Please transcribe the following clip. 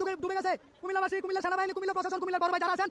ডুবে ডুবে গেছে। কুমিল্লাবাসী কুমিল্লা সেনাবাহিনী কুমিল্লা প্রশাসন কুমিল্লার বড় ভাই যারা আছেন।